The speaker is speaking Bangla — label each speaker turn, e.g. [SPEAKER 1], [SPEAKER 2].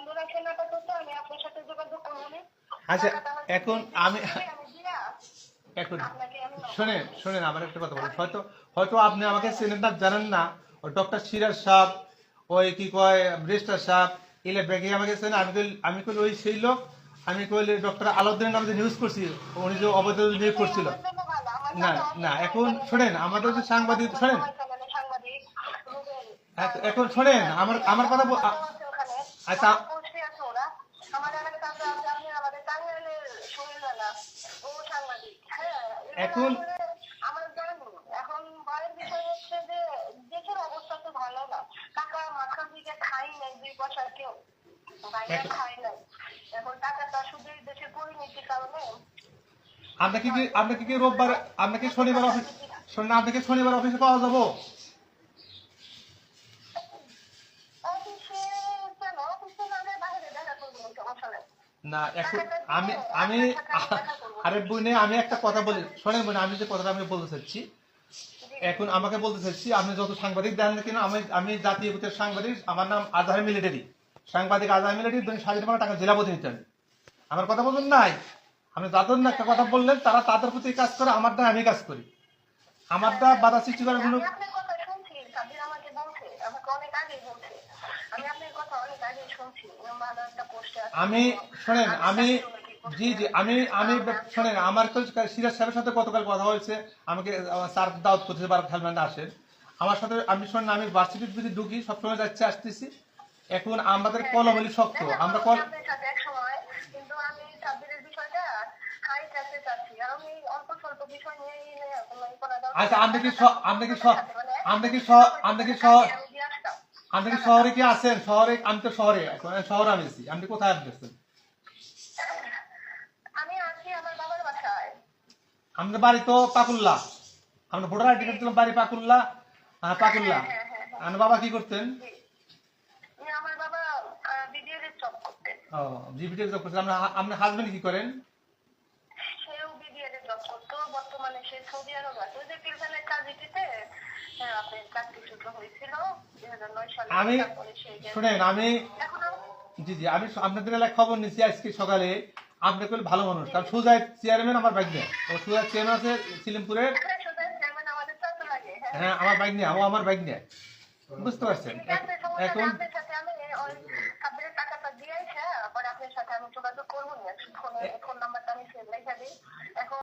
[SPEAKER 1] বন্ধ রাখেন আপাতত আমি আপনার সাথে যোগাযোগ করব
[SPEAKER 2] আচ্ছা এখন আমি এখন শোনেন শোনেন আমার একটা কথা বলুন হয়তো হয়তো আপনি আমাকে চেনেন না জানেন না ওই ডক্টর সিরাজ সাহ ওই কি কয় ব্রেস্টার সাহ এলে ব্যাগে আমাকে চেনে আমি কইল আমি কইল ওই সেই লোক আমি কইলে ডক্টর আলাউদ্দিনের নামে যে নিউজ করছি উনি যে অবৈধ নিয়োগ করছিল। না না এখন শোনেন আমাদের যে সাংবাদিক শোনেন।
[SPEAKER 1] রুবেল,
[SPEAKER 2] এক- এখন শোনেন আমার আমার কথা। আচ্ছা। এখন-।
[SPEAKER 1] এখন ভয়ের বিষয় হচ্ছে যে দেশের অবস্থা তো ভালো না টাকা দিকে খাই নাই দুই পয়সা কেউ বাইরে খাই নাই এখন টাকাটা শুধু এই দেশের পরিণতির কারণে
[SPEAKER 2] আপনাকে কি আপনাকে কি রোববার আপনাকে শনিবার অফিস শোনেন আপনাকে শনিবার অফিসে পাওয়া যাব
[SPEAKER 1] না,
[SPEAKER 2] এখন আমি আমি, আরে বোনে, আমি একটা কথা বলি। শোনেন বোনে, আমি যে কথাটা আমি বলতে চাচ্ছি, এখন আমাকে বলতে চাচ্ছি, আপনি যত সাংবাদিক দেন না কেন, আমি আমি জাতীয় ভিত্তিক সাংবাদিক, আমার নাম আজহার মিলিটারি। সাংবাদিক আজহার মিলিটারি, দুই সাড়ে তিন টাকা জেলা প্রতিনিধি আমি। আমার কথা বলুন নাই? আপনি যাদের না একটা কথা বললেন, তারা তাদের প্রতি কাজ করে, আমার আমারটা আমি কাজ করি। আমার আমারটা বাধা সৃষ্টি করার কোনো
[SPEAKER 1] আমি,
[SPEAKER 2] শোনেন, আমি, জি জি, আমি আমি, শোনেন, আমার তো সিরাজ সাহেবের সাথে গতকাল কথা হয়েছে, আমাকে স্যার দাওয়াত করতেছে বার খেলম্যানরা আসেন আমার সাথে, আমি, শোনেন, আমি ভার্সিটির যদি ঢুকি, সবসময় যাচ্ছে, আসতেছি এখন আমাদের কলমলি শক্ত, আমরা কল আচ্ছা। আপনি কি আপনি কি আপনি কি আপনি কি স-
[SPEAKER 1] আমি দিয়ে আসতাম।
[SPEAKER 2] আপনি কি শহরে কি আছেন? শহরে আমি তো শহরে এখন শহরে আমি আছি। আপনি কোথায় আসতেছেন
[SPEAKER 1] আমি আছি আমার
[SPEAKER 2] আমাদের বাড়ি তো পাকুল্লা। আমরা ভোটার আইডি কার্ড দিলাম বাড়ি পাকুল্লা। হ্যাঁ পাকুল্লা। আমার বাবা কি করতেন?
[SPEAKER 1] আমার বাবা বিডিএর জব করতেন।
[SPEAKER 2] ও জিবিটি জব করতেন। আপনার আপনার হাজবেন্ড কি করেন?
[SPEAKER 1] সেও বিডিএর জব করতো। বর্তমানে সে সৌদি আরব আছে। ওই যে পিলখানের কাজিটিতে
[SPEAKER 2] আমি। শুনেন আমি জি জি আমি আপনাদের এলাকায় খবর নিচ্ছি আজকে সকালে। আপনি কইল ভালো মানুষ। কারণ সুজায় চেয়ারম্যান আমার বাইক নেই সুজায় চেয়ারম্যান আছে সিলিমপুরের।
[SPEAKER 1] হ্যাঁ, হ্যাঁ
[SPEAKER 2] আমার বাইক নেই ও আমার বাইক নেই বুঝতে পারছেন। এখন।
[SPEAKER 1] এখন